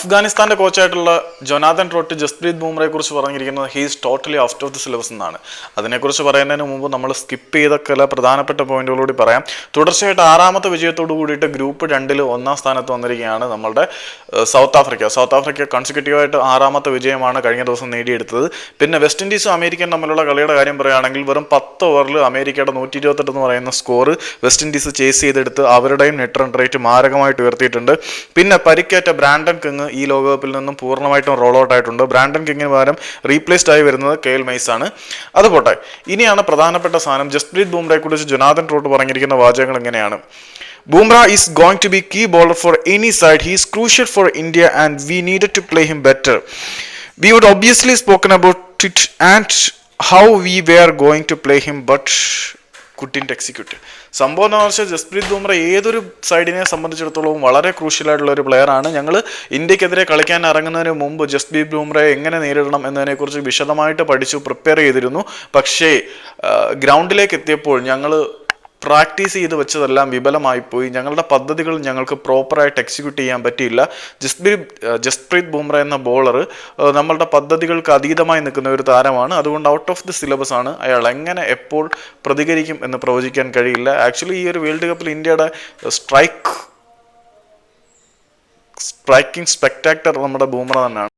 അഫ്ഗാനിസ്ഥാന്റെ കോച്ചായിട്ടുള്ള Jonathan Trott Jasprit ബുംറയെ കുറിച്ച് പറഞ്ഞിരിക്കുന്നത് he's totally out of the syllabus എന്നാണ്. അതിനെക്കുറിച്ച് പറയുന്നതിന് മുമ്പ് നമ്മൾ സ്കിപ്പ് ചെയ്ത ചില പ്രധാനപ്പെട്ട പോയിന്റുകളൂടി പറയാം. തുടർച്ചയായിട്ട് ആറാമത്തെ വിജയത്തോട് കൂടിയിട്ട് ഗ്രൂപ്പ് രണ്ടിൽ ഒന്നാം സ്ഥാനത്ത് വന്നിരിക്കുകയാണ് നമ്മളുടെ സൗത്ത് ആഫ്രിക്ക. സൗത്ത് ആഫ്രിക്ക കൺസിക്യൂട്ടീവായിട്ട് ആറാമത്തെ വിജയമാണ് കഴിഞ്ഞ ദിവസം നേടിയെടുത്തത്. പിന്നെ വെസ്റ്റ് ഇൻഡീസും അമേരിക്കയും തമ്മിലുള്ള കളിയുടെ കാര്യം പറയുകയാണെങ്കിൽ വെറും പത്ത് ഓവറിൽ അമേരിക്കയുടെ നൂറ്റി ഇരുപത്തെട്ട് എന്ന് പറയുന്ന സ്കോർ വെസ്റ്റ് ഇൻഡീസ് ചേസ് ചെയ്തെടുത്ത് അവരുടെയും നെറ്റ് റൺ റേറ്റ് മാരകമായിട്ട് ഉയർത്തിയിട്ടുണ്ട്. പിന്നെ പരിക്കേറ്റ ബ്രാൻഡൻ കിങ് ഈ ലോകകപ്പിൽ നിന്നും പൂർണമായിട്ടും റോൾ ഔട്ട് ആയിട്ടുണ്ട്. ബ്രാൻഡൻ കിങ്ങിന് പകരം റീപ്ലേസ്ഡ് ആയി വരുന്നത് കെയിൽ മെയ്സ് ആണ്. അതുപോട്ടെ ഇനിയാണ് പ്രധാനപ്പെട്ട സാധനം. ജസ്പ്രീത് ബൂംറയെ കുറിച്ച് ജുനാദൻ റോട്ട് പറഞ്ഞിരിക്കുന്ന വാചകങ്ങൾ എങ്ങനെയാണ് Bumrah is going to be key bowler for any side he's crucial for India and we need to play him better we would obviously spoken about it and how we way are going to play him but കുട്ടിന്റെ execute സംഭവം എന്ന് വെച്ചാൽ ജസ്പ്രീത് ബുംറ ഏതൊരു സൈഡിനെ സംബന്ധിച്ചിടത്തോളം വളരെ ക്രൂഷ്യലായിട്ടുള്ള ഒരു പ്ലെയറാണ് ഞങ്ങൾ ഇന്ത്യക്കെതിരെ കളിക്കാൻ ഇറങ്ങുന്നതിന് മുമ്പ് ജസ്പ്രീത് ബുംറയെ എങ്ങനെ നേരിടണം എന്നതിനെക്കുറിച്ച് വിശദമായിട്ട് പഠിച്ചു പ്രിപ്പയർ ചെയ്തിരുന്നു. പക്ഷേ ഗ്രൗണ്ടിലേക്ക് എത്തിയപ്പോൾ ഞങ്ങൾ പ്രാക്ടീസ് ചെയ്ത് വെച്ചതെല്ലാം വിഫലമായി പോയി. ഞങ്ങളുടെ പദ്ധതികൾ ഞങ്ങൾക്ക് പ്രോപ്പറായിട്ട് എക്സിക്യൂട്ട് ചെയ്യാൻ പറ്റിയില്ല. ജസ്പ്രീത് ജസ്പ്രീത് ബുംറ എന്ന ബോളർ നമ്മളുടെ പദ്ധതികൾക്ക് അതീതമായി നിൽക്കുന്ന ഒരു താരമാണ്. അതുകൊണ്ട് ഔട്ട് ഓഫ് ദി സിലബസ് ആണ് അയാൾ എങ്ങനെ എപ്പോൾ പ്രതികരിക്കും എന്ന് പ്രവചിക്കാൻ കഴിയില്ല. ആക്ച്വലി ഈ ഒരു വേൾഡ് കപ്പിൽ ഇന്ത്യയുടെ സ്ട്രൈക്ക് സ്ട്രൈക്കിംഗ് സ്പെക്ടാക്ടർ നമ്മുടെ ബൂമറ തന്നെയാണ്.